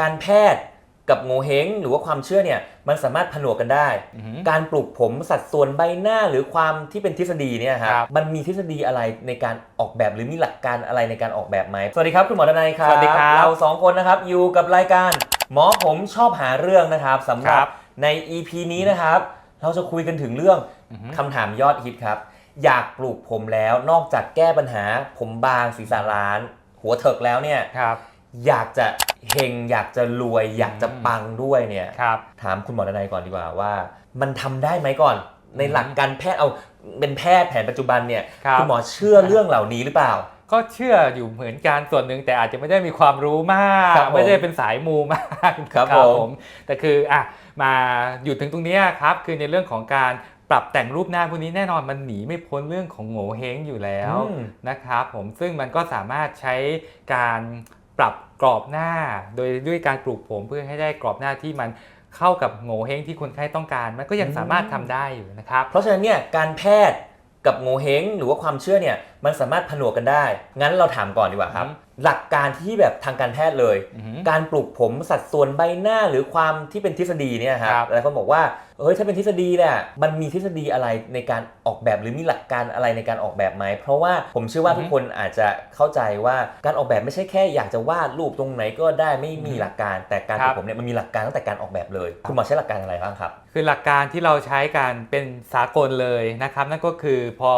การแพทย์กับโงเฮงหรือว่าความเชื่อเนี่ยมันสามารถผนวกกันได้ อือหือ การปลูกผมสัดส่วนใบหน้าหรือความที่เป็นทฤษฎีเนี่ยครับครับมันมีทฤษฎีอะไรในการออกแบบหรือมีหลักการอะไรในการออกแบบไหมสวัสดีครับคุณหมอดนัยครับสวัสดีครับเราสองคนนะครับอยู่กับรายการหมอผมชอบหาเรื่องนะครับสำหครัรับบใน EP นี้นะครับ เราจะคุยกันถึงเรื่องอือหือ คำถามยอดฮิตครับ อยากปลูกผมแล้วนอกจากแก้ปัญหาผมบางศีรษะล้าน หัวเถิกแล้วเนี่ย ครับ อยากจะเฮงอยากจะรวยอยากจะปังด้วยเนี่ยครับถามคุณหมอดนัยก่อนดีกว่าว่า มันทำได้ไหมก่อน ในหลักการแพทย์เอาเป็นแพทย์แผนปัจจุบันเนี่ยครับณหมอเชื่อเรื่องเหล่านี้หรือเปล่า ก็เชื่ออยู่เหมือนกันส่วนหนึ่งแต่อาจจะไม่ได้มีความรู้มากครับผมไม่ได้เป็นสายมูมากครับผมแต่คืออะมาอยู่ถึงตรงเนี้ยครับคือในเรื่องของการปรับแต่งรูปหน้าพวกนี้แน่นอนมันหนีไม่พ้นเรื่องของโง่เฮงอยู่แล้วอืมนะครับผมซึ่งมันก็สามารถใช้การ ปรับกรอบหน้า โดยด้วยการปลูกผมเพื่อให้ได้กรอบหน้าที่มันเข้ากับโง่เฮงที่คนไข้ต้องการ มันก็ยังสามารถทำได้อยู่นะครับ เพราะฉะนั้นเนี่ยการแพทย์กับโงเฮงหรือว่าความเชื่อเนี่ยมันสามารถผนวกกันได้ งั้นเราถามก่อนดีกว่าครับอืมหลักการที่แบบทางการแพทย์เลยอือหือการปลูกผมสัดส่วนใบหน้าหรือความที่เป็นทฤษฎีเนี่ยครับครับหลายคนบอกว่าเอ้ยถ้าเป็นทฤษฎีเนี่ยมันมีทฤษฎีอะไรในการออกแบบหรือมีหลักการอะไรในการออกแบบไหมเพราะว่าผมเชื่อว่าอือฮึทุกคนอาจจะเข้าใจว่าการออกแบบไม่ใช่แค่อยากจะวาดรูปตรงไหนก็ได้ไม่มีอือฮึหลักการแต่การปครัลูบกผมเนี่ยมันมีหลักการตั้งแต่การออกแบบเลย คุณหมอใช้หลักการอะไรบ้างครับ คือหลักการที่เราใช้กันเป็นสากลเลยนะครับนั่นก็คือพอ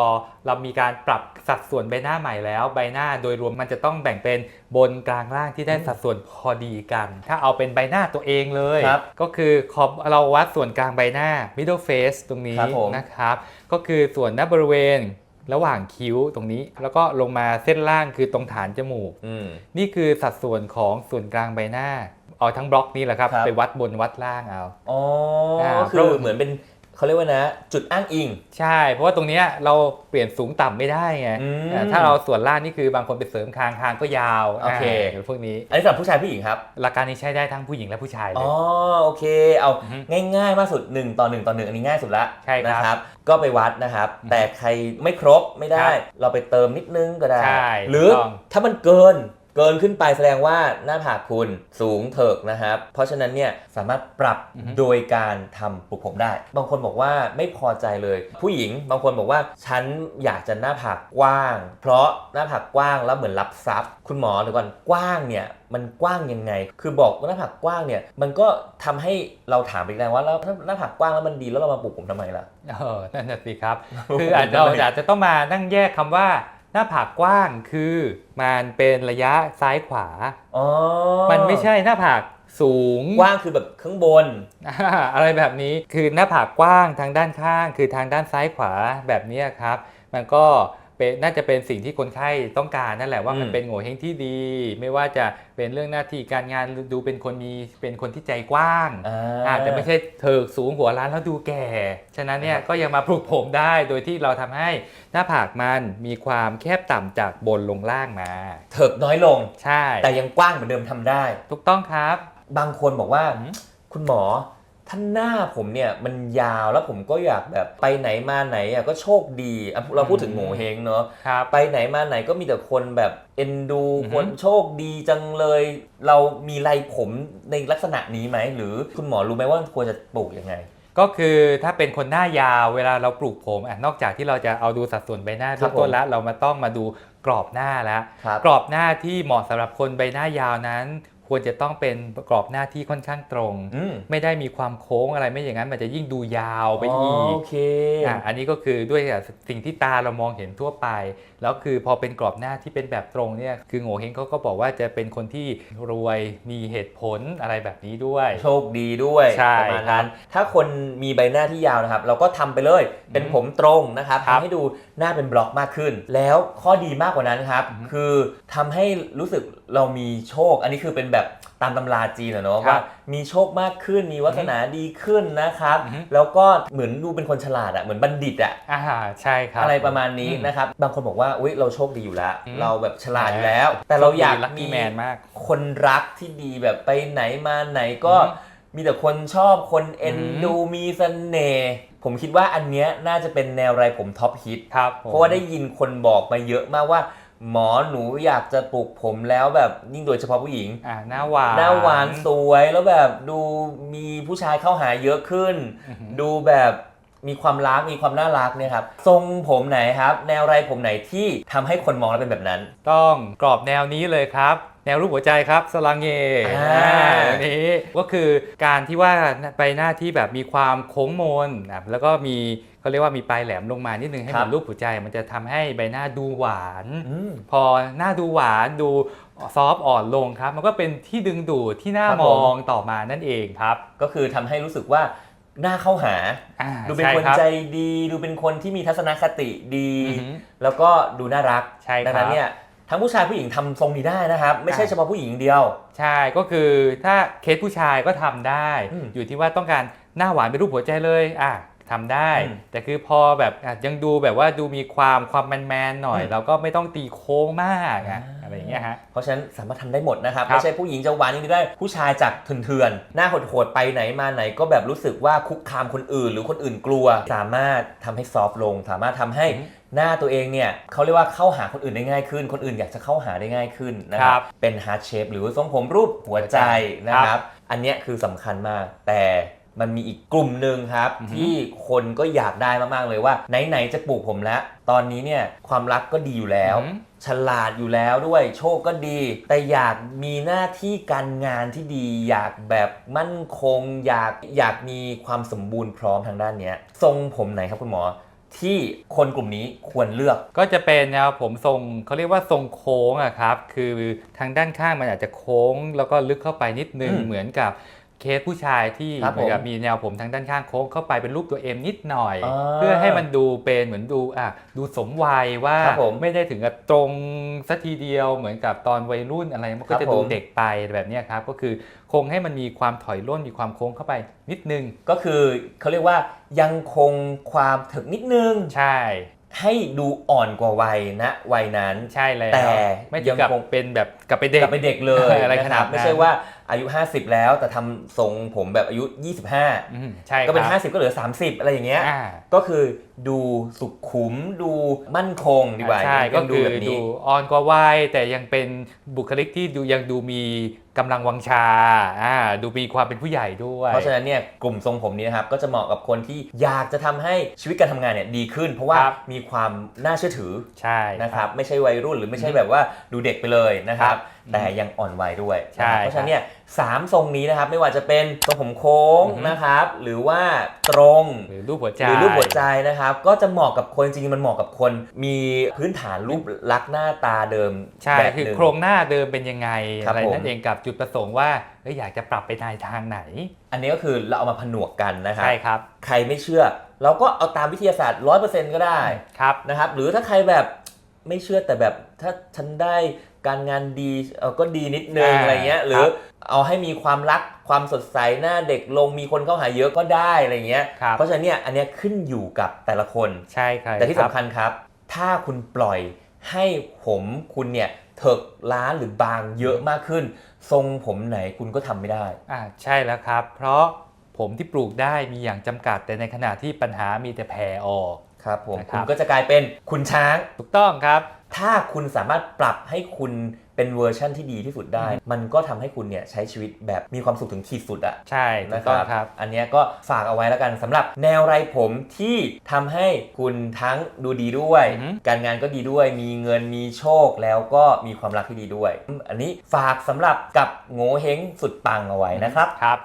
เรามีการปรับสัดส่วนใบหน้าใหม่แล้ว ใบหน้าโดยรวมมันจะต้องแบ่งเป็นบนกลางล่างที่ได้สัดส่วนพอดีกัน ถ้าเอาเป็นใบหน้าตัวเองเลย ครับก็คือขอบเราวัดส่วนกลางใบหน้า middle face ตรงนี้ครับผม นะครับ ก็คือส่วนหน้าบริเวณระหว่างคิ้วตรงนี้ แล้วก็ลงมาเส้นล่างคือตรงฐานจมูก อืม นี่คือสัดส่วนของส่วนกลางใบหน้า เอาทั้งบล็อกนี้แหละครับ ครับ ไปวัดบนวัดล่างเอา อ๋ออ่าก็คือเหมือนเป็น เขาเรียกว่านะ จุดอ้างอิง ใช่ เพราะว่าตรงเนี้ยเราเปลี่ยนสูงต่ำไม่ได้ไงอืม อ่าถ้าเราส่วนล่างนี่คือบางคนไปเสริมคางคางก็ยาวโอเคาหรือพวกนี้อันนี้สำหรับผู้ชายผู้หญิงครับ หลักการนี้ใช้ได้ทั้งผู้หญิงและผู้ชายเลอ๋ย อโอเค เอาอือฮึง่ายๆมากสุด 1 ต่อ 1 ต่อ 1 อันนี้ง่ายสุดละใช่ครับนะครับก็ไปวัดนะครับอือฮึแต่ใครไม่ครบไม่ได้ ครับเราไปเติมนิดนึงก็ได้ ใช่หรือถูกต้อง ถ้ามันเกิน เกินขึ้นไปแสดงว่าหน้าผากคุณสูงเถิกนะครับ เพราะฉะนั้นเนี่ยสามารถปรับอือฮึ โดยการทำปลุกผมได้ บางคนบอกว่าไม่พอใจเลย ผู้หญิงบางคนบอกว่าฉันอยากจะหน้าผากกว้าง เพราะหน้าผากกว้างแล้วเหมือนรับซับคุณหมอเดี๋ยวก่อนกว้างเนี่ยมันกว้างยังไง คือบอกว่าหน้าผากกว้างเนี่ยมันก็ทำให้เราถามไปอีกแล้วว่าแล้วถ้าหน้าผากกว้างแล้วมันดีแล้วเรามาปลูกผมทำไมล่ะ เออนั่นน่ะสิครับ คืออาจจะเราอาจจะต้องมานั่งแยกคำว่าห น้าผากกว้างคือมันเป็นระยะซ้ายขวา อ๋อมันไม่ใช่หน้าผากสูงกว้างคือแบบข้างบนอ่าอะไรแบบนี้คือหน้าผากกว้างทางด้านข้าง คือทางด้านซ้ายขวาแบบเนี้ยครับ มันก็ เป็นน่าจะเป็นสิ่งที่คนไข้ต้องการนั่นแหละว่ามันอืมเป็นโง่เฮงที่ดี ไม่ว่าจะเป็นเรื่องหน้าที่การงานดูเป็นคนมีเป็นคนที่ใจกว้างอ่าอ่าแต่ไม่ใช่เถิกสูงหัวล้านแล้วดูแก่ ฉะนั้นเนี่ยก็ยังมาปลุกผมได้โดยที่เราทำให้หน้าผากมันมีความแคบต่ำจากบนลงล่างมา เถิกน้อยลงใช่ แต่ยังกว้างเหมือนเดิมทำได้ ถูกต้องครับ บางคนบอกว่าอืมคุณหมอ ท่านหน้าผมเนี่ยมันยาวแล้วผมก็อยากแบบไปไหนมาไหนอะก็โชคดีอะเราพูดถึงโง่เฮงเนาะครับ ไปไหนมาไหนก็มีแต่คนแบบเอ็นดูอือฮึคนโชคดีจังเลย เรามีไรผมในลักษณะนี้ไหม หรือคุณหมอรู้ไหมว่าควรจะปลูกยังไง ก็คือถ้าเป็นคนหน้ายาวเวลาเราปลูกผมอะนอกจากที่เราจะเอาดูสัดส่วนใบหน้าครัทุบกผมต้นแล้วเรามาต้องมาดูกรอบหน้าแล้วครับกรอบหน้าที่เหมาะสำหรับคนใบหน้ายาวนั้น ควรจะต้องเป็นกรอบหน้าที่ค่อนข้างตรงอืมไม่ได้มีความโค้งอะไรไม่อย่างนั้นมันจะยิ่งดูยาวไปอีกโอเคอะอันนี้ก็คือด้วยสิ่งที่ตาเรามองเห็นทั่วไป แล้วคือพอเป็นกรอบหน้าที่เป็นแบบตรงเนี่ยคือโง่เฮงเขาก็บอกว่าจะเป็นคนที่รวยมีเหตุผลอะไรแบบนี้ด้วย โชคดีด้วยใช่ประมาณนั้นถ้าคนมีใบหน้าที่ยาวนะครับ เราก็ทำไปเลยเป็นผมตรงนะครับครับทำให้ดูหน้าเป็นบล็อกมากขึ้น แล้วข้อดีมากกว่านั้นครับอือฮึคือทำให้รู้สึกเรามีโชค อันนี้คือเป็นแบบตามตำราจีนอะเนาะครับว่ามีโชคมากขึ้นมีวัฒนาดีขึ้นนะครับ อือฮึ แล้วก็เหมือนดูเป็นคนฉลาดอะเหมือนบัณฑิตอะอ่าใช่ครับ อะไรประมาณนี้อืม นะครับบางคนบอกว่าอุ้ยเราโชคดีอยู่แล้วอืมเราแบบฉลาดอยู่แล้ว แต่เราอยากลัคกี้แมนมาก คนรักที่ดีแบบไปไหนมาไหนก็อืมมีแต่คนชอบคนเอ็นอืม ดูมีเสน่ห์ผมคิดว่าอันเนี้ยน่าจะเป็นแนวไรผมท็อปฮิตครับผมเพราะว่าได้ยินคนบอกมาเยอะมากว่า หมอหนูอยากจะปลูกผมแล้วแบบยิ่งโดยเฉพาะผู้หญิง อ่าหน้าหวาน หน้าหวานสวยแล้วแบบดูมีผู้ชายเข้าหาเยอะขึ้น อือหือ ดูแบบมีความรักมีความน่ารักเนี่ยครับทรงผมไหนครับ แนวไรผมไหนที่ทำให้คนมองแล้วเป็นแบบนั้น ต้องกรอบแนวนี้เลยครับ แนวรูปหัวใจครับสลังเงอ่าอันนี้ก็คือการที่ว่าไปหน้าที่แบบมีความโค้งมนนะแล้วก็มีเขาเรียกว่ามีปลายแหลมลงมานิดนึงให้เหมือนรูปหัวใจ มันจะทำให้ใบหน้าดูหวานอืมพอหน้าดูหวานดูซอฟต์อ่อนลงครับ มันก็เป็นที่ดึงดูดที่น่าครับมผมองต่อมานั่นเองครับ ก็คือทำให้รู้สึกว่าหน้าเข้าหาอ่าดูเป็นช่คนรับใจดี ดูเป็นคนที่มีทัศนคติดีอือหือแล้วก็ดูน่ารักใช่ครับดันั้นเนี่ย ทั้งผู้ชายผู้หญิงทำทรงนี้ได้นะครับ ไม่ใช่อ่าเฉพาะผู้หญิงอย่างเดียว ใช่ก็คือถ้าเคสผู้ชายก็ทำได้อืมอยู่ที่ว่าต้องการหน้าหวานเป็นรูปหัวใจเลยอะทำได้อืมแต่คือพอแบบอะยังดูแบบว่าดูมีความความแมนแมนๆหน่อยอืมเราก็ไม่ต้องตีโค้งมากอะอ่าอะไรอย่างเงี้ยฮะเพราะฉะนั้นสามารถทำได้หมดนะครับครับไม่ใช่ผู้หญิงจะหวานอย่างเดียวได้ผู้ชายจากเถื่อนๆหน้าโหดๆไปไหนมาไหน ก็แบบรู้สึกว่าคุกคามคนอื่น หรือคนอื่นกลัว สามารถทำให้ซอฟต์ลง สามารถทำให้ หน้าตัวเองเนี่ยเขาเรียกว่าเข้าหาคนอื่นได้ง่ายขึ้น คนอื่นอยากจะเข้าหาได้ง่ายขึ้นนะคครัรับบ เป็นฮาร์ดเชฟหรือทรงผมรูปหัวใจนะครับ อันเนี้ยคือสำคัญมาก แต่มันมีอีกกลุ่มหนึ่งครับ อือฮึ ที่คนก็อยากได้มากๆเลยว่า ไหน ๆ จะปลูกผมแล้ว ตอนนี้เนี่ยความรักก็ดีอยู่แล้ว อืม ฉลาดอยู่แล้วด้วยโชคก็ดี แต่อยากมีหน้าที่การงานที่ดี อยากแบบมั่นคง อยากอยากมีความสมบูรณ์พร้อมทางด้านเนี้ยทรงผมไหนครับคุณหมอ ที่คนกลุ่มนี้ควรเลือก ก็จะเป็นแนวผมทรงเขาเรียกว่าทรงโค้งอะครับ คือทางด้านข้างมันอาจจะโค้ง แล้วก็ลึกเข้าไปนิดนึงอืมเหมือนกับ เคสผู้ชายที่ครับเหมือนกับผมมีแนวผมทางด้านข้างโค้งเข้าไปเป็นรูปตัวเอ็มนิดหน่อย อ่าเพื่อให้มันดูเป็นเหมือนดูอะดูสมวัยว่าครับผมไม่ได้ถึงกับตรงสัทีเดียวเหมือนกับตอนวัยรุ่นอะไรมันก็ครับจะดูผม เด็กไปแบบเนี้ยครับก็คือคงให้มันมีความถอยร่นมีความโค้งเข้าไปนิดนึง ก็คือเขาเรียกว่ายังคงความถึกนิดนึง ใช่ ให้ดูอ่อนกว่าวัยณวัยนั้น ใช่แล้วแต่ไม่ถึงกับยังคง เป็นแบบกลับไปเด็ก กลับไปเด็กเลยอะไรขนาดนั้นะครับไม่ใช่ว่า อายุ 50 แล้วแต่ทำทรงผมแบบอายุ 25 อืมใช่ก็เป็น ครับ 50 ก็เหลือ 30 อะไรอย่างเงี้ยอ่า ก็คือดูสุขุมดูมั่นคงดีกว่าใช่ยัก็งดูคือแบบดูนี้ อ่อนกว่าวัยแต่ยังเป็นบุคลิกที่ดูยังดูมีกำลังวังชาอ่าดูมีความเป็นผู้ใหญ่ด้วย เพราะฉะนั้นเนี่ยกลุ่มทรงผมนี้นะครับก็จะเหมาะกับคนที่อยากจะทำให้ชีวิตการทำงานเนี่ยดีขึ้น เพราะว่าครับ มีความน่าเชื่อถือใช่ นะครับไม่ใช่วัยรุ่นหรือไม่ใช่แบบว่าดูเด็กไปเลยนะครับครับ แต่ยังอ่อนวัยด้วยใช่นะครับเพราะฉะนั้นเนี่ยสามทรงนี้นะครับไม่ว่าจะเป็นทรงผมโค้งอือฮึนะครับ หรือว่าตรงหรือรูปหัวใจหรือรูปหัวใจนะครับ ก็จะเหมาะกับคนจริงๆมันเหมาะกับคน มีพื้นฐานรูปลักษณ์หน้าตาเดิมใช่แบบคือหนึ่งโครงหน้าเดิมเป็นยังไงครับอะไรผมนั่นเองกับจุดประสงค์ว่าเอ้ยอยากจะปรับไปในทางไหน อันนี้ก็คือเราเอามาผนวกกันนะครับใช่ครับ ใครไม่เชื่อ เราก็เอาตามวิทยาศาสตร์ 100%ก็ได้ครับนะครับ หรือถ้าใครแบบไม่เชื่อแต่แบบถ้าฉันได้ การงานดีเออก็ดีนิดนึงอ่าอะไรเงี้ยหรืคอรับเอาให้มีความรักความสดใสหน้าเด็กลงมีคนเข้าหาเยอะก็ได้อะไรเงี้ยครับ เพราะฉะนั้นเนี่ยอันเนี้ยขึ้นอยู่กับแต่ละคน ใช่ครับ แต่ที่สำคัญครับ ถ้าคุณปล่อยให้ผมคุณเนี่ยเถิกล้านหรือบางเยอะมากขึ้น ทรงผมไหนคุณก็ทำไม่ได้ อ่าใช่แล้วครับ เพราะผมที่ปลูกได้มีอย่างจำกัดแต่ในขณะที่ปัญหามีแต่แผ่ออก ครับผม นะครับ คุณก็จะกลายเป็นคุณช้าง ถูกต้องครับ ถ้าคุณสามารถปรับให้คุณเป็นเวอร์ชั่นที่ดีที่สุดได้ มันก็ทำให้คุณเนี่ยใช้ชีวิตแบบมีความสุขถึงขีดสุดอะใช่ถูนะกคต้องรับครับอันเนี้ยก็ฝากเอาไว้แล้วกันสำหรับแนวไรผมที่ทำให้คุณทั้งดูดีด้วยอือฮึการงานก็ดีด้วย มีเงินมีโชคแล้วก็มีความรักที่ดีด้วย อันนี้ฝากสำหรับกับโง่เฮงสุดปังเอาไว้นะครับครับ